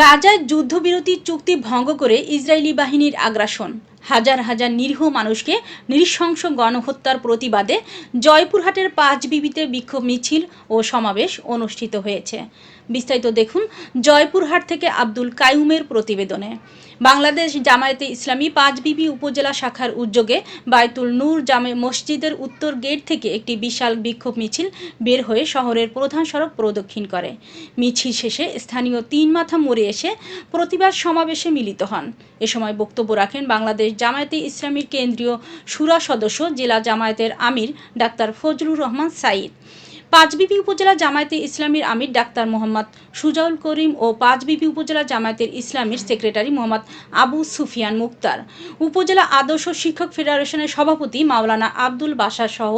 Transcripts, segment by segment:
গাজায় যুদ্ধবিরতি চুক্তি ভঙ্গ করে ইসরায়েলি বাহিনীর আগ্রাসন। হাজার হাজার নিরীহ মানুষকে নৃশংস গণহত্যার প্রতিবাদে জয়পুরহাটের পাঁচ বিবিতে বিক্ষোভ মিছিল ও সমাবেশ অনুষ্ঠিত হয়েছে। বিস্তারিত দেখুন, জয়পুরহাট থেকে আব্দুল কায়ুমের প্রতিবেদনে। বাংলাদেশ জামায়াতে ইসলামী পাঁচবিবি উপজেলা শাখার উদ্যোগে বায়তুল নূর জামে মসজিদের উত্তর গেট থেকে একটি বিশাল বিক্ষোভ মিছিল বের হয়ে শহরের প্রধান সড়ক প্রদক্ষিণ করে। মিছিল শেষে স্থানীয় তিন মাথা মোড়ে এসে প্রতিবাদ সমাবেশে মিলিত হন। এ সময় বক্তব্য রাখেন বাংলাদেশ জামায়াতে ইসলামীর কেন্দ্রীয় সুরা সদস্য, জেলা জামায়াতের আমির ডাক্তার ফজলুর রহমান সাইদ পাঁচবিবি উপজেলা জামায়াতে ইসলামীর আমির ডাক্তার মোহাম্মদ সুজাউল করিম ও পাঁচবিবি উপজেলা জামায়াতের ইসলামীর সেক্রেটারি মোহাম্মদ আবু সুফিয়ান মুক্তার। উপজেলা আদর্শ শিক্ষক ফেডারেশনের সভাপতি মাওলানা আব্দুল বাসা সহ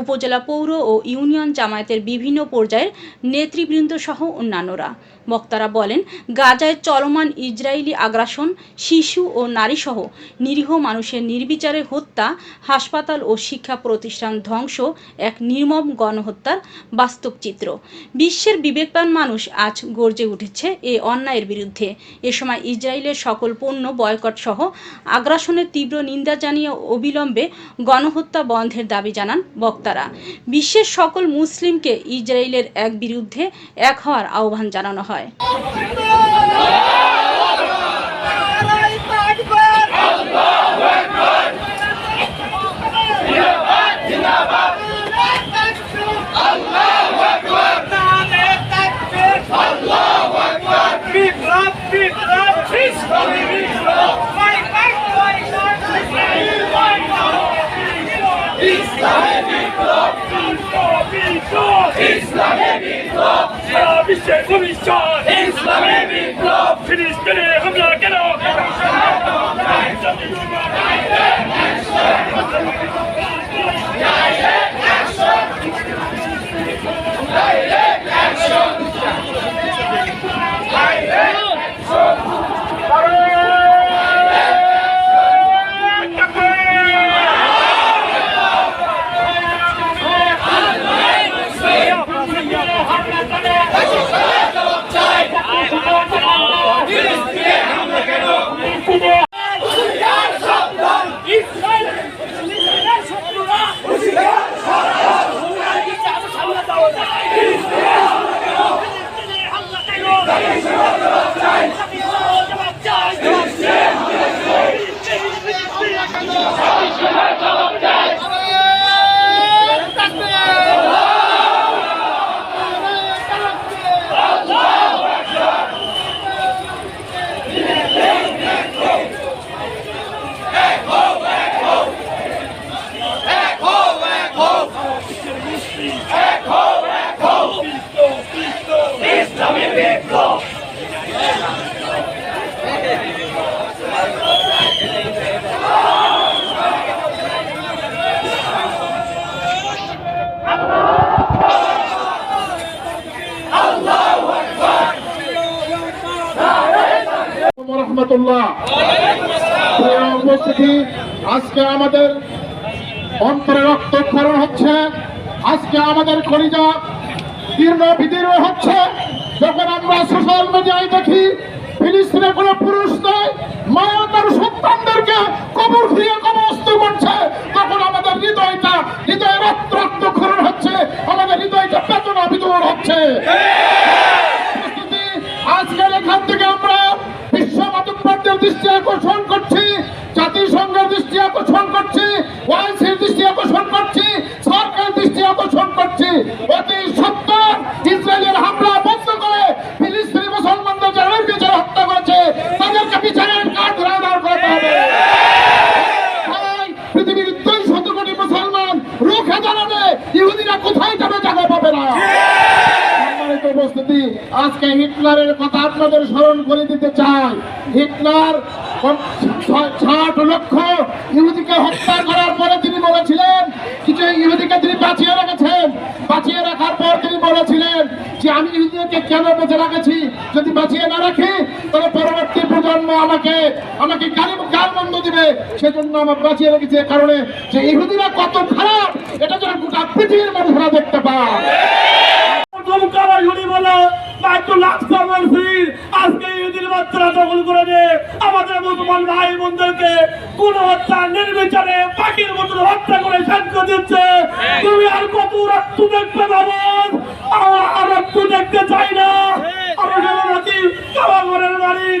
উপজেলা পৌর ও ইউনিয়ন জামায়াতের বিভিন্ন পর্যায়ের নেতৃবৃন্দ সহ অন্যান্যরা। বক্তারা বলেন, গাজায় চলমান ইসরায়েলি আগ্রাসন, শিশু ও নারীসহ নিরীহ মানুষের নির্বিচারে হত্যা, হাসপাতাল ও শিক্ষা প্রতিষ্ঠান ধ্বংস, এক নির্মম গণহত্যার বাস্তব চিত্র। বিশ্বের বিবেকবান মানুষ আজ গর্জে উঠেছে এ অন্যায়ের বিরুদ্ধে। এ সময় ইসরায়েলের সকল পণ্য বয়কট সহ আগ্রাসনের তীব্র নিন্দা জানিয়ে অবিলম্বে গণহত্যা বন্ধের দাবি জানান বক্তারা। বিশ্বের সকল মুসলিমকে ইসরায়েলের এক বিরুদ্ধে এক হওয়ার আহ্বান জানানো হয়। বিপ্লব বিপ্লব বিপ্লব ইসলামী বিপ্লব। বিশ্বের ভবিষ্যৎ। ইসলামী বিপ্লব। ফিলিস্তিনে হামলা রহমতুল্লাহ। উপস্থিতি আজকে আমাদের অন্তরে রক্তক্ষরণ হচ্ছে আজকে আমাদের কলিজা দীর্ঘ বিদীর্ণ হচ্ছে। যখন আমরা সোশ্যাল মিডিয়ায় দেখি, ফিলিস্তিনে কোনো পুরুষ নয় মা তার সন্তানদেরকে কবর খুঁড়িয়ে কবস্ত করছে, তখন আমাদের হৃদয়টা, হৃদয়ে রক্ত রক্তক্ষরণ হচ্ছে, আমাদের হৃদয়টা বেদনা বিদূর হচ্ছে। আজকের এখান থেকে আমরা বিশ্ব মাতব্বরদের দৃষ্টি আকর্ষণ করছি, জাতিসংঘের দৃষ্টি আকর্ষণ করছি, ওয়াইসির দৃষ্টি আকর্ষণ করছি, সরকারের দৃষ্টি আকর্ষণ করছি অতি সত্তর ইসরায়েলের হামলা বন্ধ করে ফিলিস্তিনি মুসলমানদের যারা বিচার হত্যা করেছে তাদেরকে বিচারের কাঠ ধরে দাঁড় করাতে হবে তাই পৃথিবীর দুই শত কোটি মুসলমান রুখে দাঁড়াবে ইহুদিরা কোথায় যাবে জায়গা পাবে না? উপস্থিতি, আজকে হিটলারের কথা আপনাদের স্মরণ করে দিতে চাই। হিটলার ষাট লক্ষ ইহুদিকে হত্যা করার পরে তিনি বলেছিলেন কিছু ইহুদিকে তিনি বাঁচিয়ে রেখেছেন। বাঁচিয়ে রাখার পর তিনি বলেছিলেন যে আমি ইহুদিকে কেন বেঁচে রাখেছি? যদি বাঁচিয়ে না রাখি প্রজন্ম আমাকে আমাকে গালি বন্ধ দিবে, সেজন্য আমার বাঁচিয়ে রেখেছি কারণে যে ইহুদিরা কত খারাপ, এটা যেন গোটা পৃথিবীর মানুষরা দেখতে পায়। আমাদের ভাই হত্যা হত্যা করে দিচ্ছে। আর কত দেখতে পাবো দেখতে চাই না আমরা নাকি কাবাগরের মালিক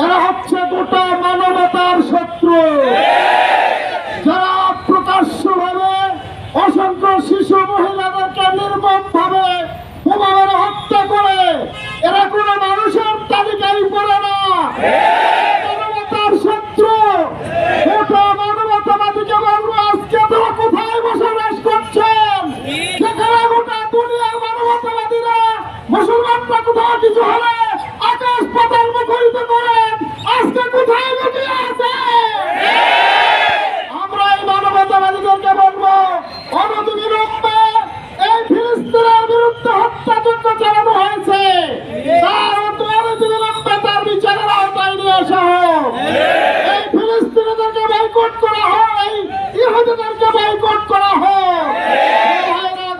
এরা হচ্ছে গোটা মানবতার শত্রু। যারা প্রকাশ্যভাবে অসংখ্য শিশু মহিলাদেরকে নির্মম ভাবে হত্যা করে, এরা কোনো মানুষের তালিকায় পড়ে না। মানবতার শত্রু। গোটা বলব, আজকে তারা কোথায় বসবাস করছেন? গোটা দুনিয়ার মানবতাবাদীরা মুসলমানরা কোথাও কিছু হলে আকাশ পাতাল মুখরিত করেন বয়কট করা হোক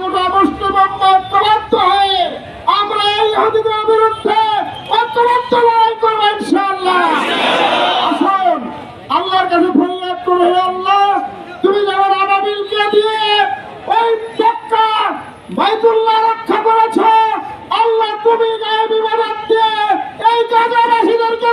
গোটা মুসলিম ঐক্যবদ্ধ হয়ে আমরা এই ইহুদিদের বিরুদ্ধে ঐক্যবদ্ধ লড়াই করব ইনশাআল্লাহ। আসুন, আল্লাহর কাছে ফরিয়াদ করে আল্লাহ, তুমি যেমন আবাবিলকে দিয়ে ওই মক্কা বাইতুল্লাহ রক্ষা করেছ, আল্লাহ তুমি গায়ে বিবাদ দিয়ে এই গাজাবাসীদেরকে